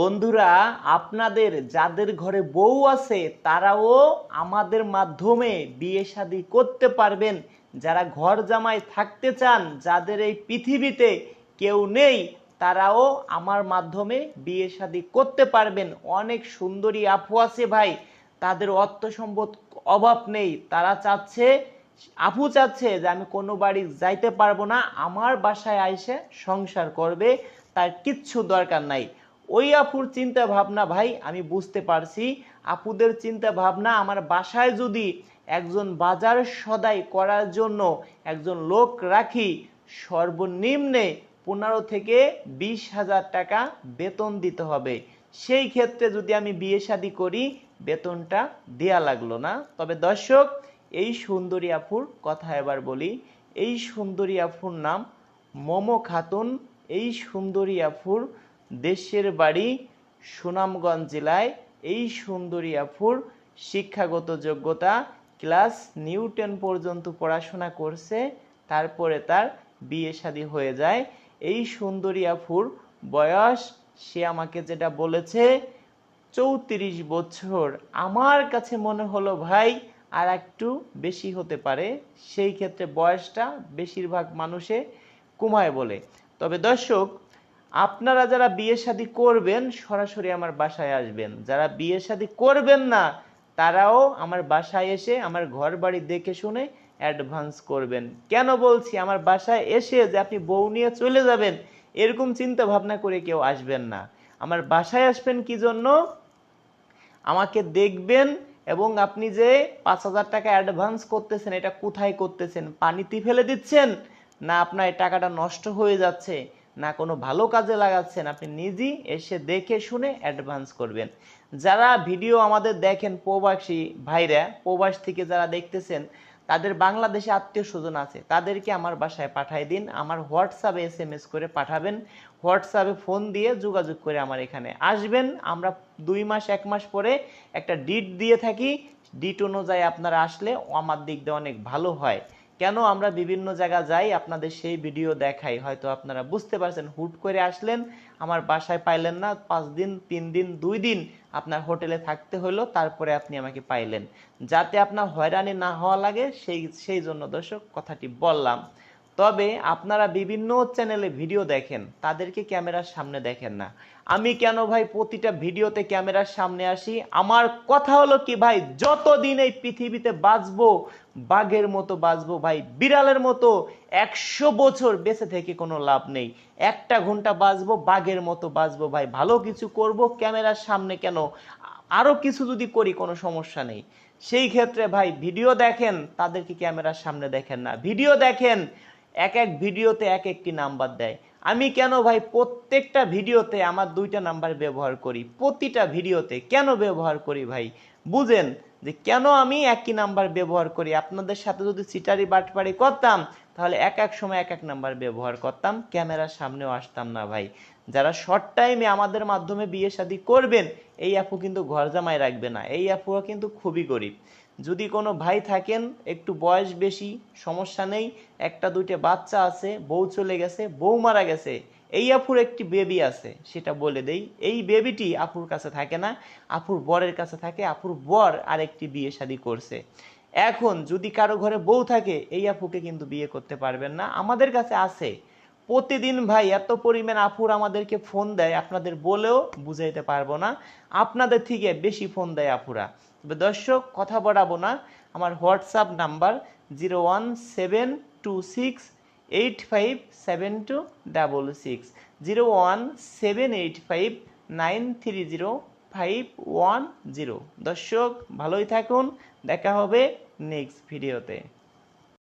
বন্ধুরা, আপনাদের যাদের ঘরে বউ আছে, তারাও আমাদের মাধ্যমে বিয়ে শাদী করতে পারবেন। যারা ঘর জামাই থাকতে চান, যাদের এই পৃথিবীতে কেউ নেই, তারাও আমার মাধ্যমে বিয়ে শাদী করতে পারবেন। অনেক সুন্দরী আপু আছে ভাই, তাদের অর্থ সম্পদ অভাব নেই। তারা চাচ্ছে, আপু চাচ্ছে যে আমি কোনো বাড়ি যাইতে পারব না, আমার বাসায় আইসে সংসার করবে, তার কিচ্ছু দরকার নাই। ওই আপুর চিন্তা ভাবনা, ভাই, আমি বুঝতে পারছি। আপুদের চিন্তা ভাবনা আমার বাসায় যদি একজন বাজার সদাই করার জন্য একজন লোক রাখি, সর্বনিম্নে পনেরো থেকে বিশ হাজার টাকা বেতন দিতে হবে। সেই ক্ষেত্রে যদি আমি বিয়ে শাদী করি, বেতনটা দেয়া লাগল না। তবে দর্শক, এই সুন্দরী আফুর কথা এবার বলি। এই সুন্দরী আফুর নাম মোমো খাতুন। এই সুন্দরী আফুর দেশের বাড়ি সুনামগঞ্জ জেলায় এই সুন্দরী আফুর শিক্ষাগত যোগ্যতা ক্লাস নিউটেন পর্যন্ত পড়াশোনা করছে, তারপরে তার বিয়ে শাদী হয়ে যায়। এই সুন্দরী আফুর বয়স, সে আমাকে যেটা বলেছে, চৌত্রিশ বছর। আমার কাছে মনে হলো, ভাই, আর একটু বেশি হতে পারে। সেই ক্ষেত্রে বয়সটা বেশিরভাগ মানুষে কমায় বলে। তবে দর্শক আপনারা যারা বিয়ে শাদী করবেন, সরাসরি আমার বাসায় আসবেন। যারা বিয়ে শাদী করবেন না, তারাও আমার বাসায় এসে, আমার ঘর বাড়ি দেখে শুনে অ্যাডভান্স করবেন। কেন বলছি? আমার বাসায় এসে যে আপনি বউ নিয়ে চলে যাবেন, এরকম চিন্তা ভাবনা করে কেউ আসবেন না। আমার বাসায় আসবেন কি জন্য? আমাকে দেখবেন এবং আপনি যে পাঁচ হাজার টাকা অ্যাডভান্স করতেছেন, এটা কোথায় করতেছেন? পানিতে ফেলে দিচ্ছেন? না, আপনার টাকাটা নষ্ট হয়ে যাচ্ছে। না কোনো ভালো কাজে লাগাচ্ছেন, আপনি নিজেই এসে দেখে শুনে অ্যাডভান্স করবেন। যারা ভিডিও আমাদের দেখেন প্রবাসী ভাইরা, প্রবাস থেকে যারা দেখতেছেন, তাদের বাংলাদেশে আত্মীয় স্বজন আছে, তাদেরকে আমার বাসায় পাঠাই দিন। আমার হোয়াটসঅ্যাপে এস এম এস করে পাঠাবেন। হোয়াটসঅ্যাপে ফোন দিয়ে যোগাযোগ করে আমার এখানে আসবেন। আমরা দুই মাস, এক মাস পরে একটা ডিট দিয়ে থাকি। ডিট অনুযায়ী আপনারা আসলে আমার দিক দিয়ে অনেক ভালো হয়। কেন আমরা বিভিন্ন জায়গা যাই, আপনাদের সেই ভিডিও দেখাই। হয়তো আপনারা বুঝতে পারছেন, হুট করে আসলেন, আমার বাসায় পাইলেন না, পাঁচ দিন, তিন দিন, দুই দিন আপনার হোটেলে থাকতে হলো তারপরে আপনি আমাকে পাইলেন। যাতে আপনার হয়রানি না হওয়া লাগে, সেই সেই জন্য দর্শক, কথাটি বললাম। তবে আপনারা বিভিন্ন চ্যানেলে ভিডিও দেখেন, তাদেরকে ক্যামেরার সামনে দেখেন না। আমি কেন ভাই প্রতিটা ভিডিওতে ক্যামেরার সামনে আসি? আমার কথা হলো কি ভাই, যতদিন এই পৃথিবীতে বাঁচবো, বাঘের মতো বাঁচবো ভাই, বিড়ালের মতো, একশো বছর বেঁচে থেকে কোনো লাভ নেই। একটা ঘণ্টা বাঁচবো, বাঘের মতো বাঁচবো ভাই। ভালো কিছু করব, ক্যামেরার সামনে কেন? আরও কিছু যদি করি কোনো সমস্যা নেই। সেই ক্ষেত্রে ভাই, ভিডিও দেখেন, তাদেরকে ক্যামেরার সামনে দেখেন না। ভিডিও দেখেন এক এক ভিডিওতে এক একটি নাম্বার দেয়। আমি কেন ভাই প্রত্যেকটা ভিডিওতে আমার দুইটা নাম্বার ব্যবহার করি? প্রতিটা ভিডিওতে কেন ব্যবহার করি ভাই? বুঝেন যে কেন আমি একই নাম্বার ব্যবহার করি? আপনাদের সাথে যদি সিটারি বাটপারি করতাম, তাহলে এক এক সময় এক এক নাম্বার ব্যবহার করতাম। ক্যামেরার সামনেও আসতাম না ভাই। যারা শর্ট টাইমে আমাদের মাধ্যমে বিয়ে শাদী করবেন, এই আপু কিন্তু ঘর জামাই রাখবে না। এই আপুও কিন্তু খুবই গরিব। যদি কোনো ভাই থাকেন, একটু বয়স বেশি, সমস্যা নেই, একটা, দুইটা বাচ্চা আছে, বউ চলে গেছে, বউ মারা গেছে, এই আপুর একটি বেবি আছে, সেটা বলে দেই, এই বেবিটি আপুর কাছে থাকে না, আপুর বরের কাছে থাকে, আপুর বর আরেকটি বিয়ে শাদী করছে। এখন যদি কারও ঘরে বউ থাকে, এই আপুকে কিন্তু বিয়ে করতে পারবেন না। আমাদের কাছে আছে প্রতিদিন ভাই এত পরিমাণ আপুর আমাদেরকে ফোন দেয়, আপনাদের বলেও বুঝাইতে পারব না। আপনাদের থেকে বেশি ফোন দেয় আপুরা। তবে দর্শক, কথা বাড়াবো না। আমার WhatsApp number zero one seven two six eight five seven two double six zero one seven eight five nine three zero five one zero দর্শক, ভালোই থাকুন। দেখা হবে নেক্সট ভিডিওতে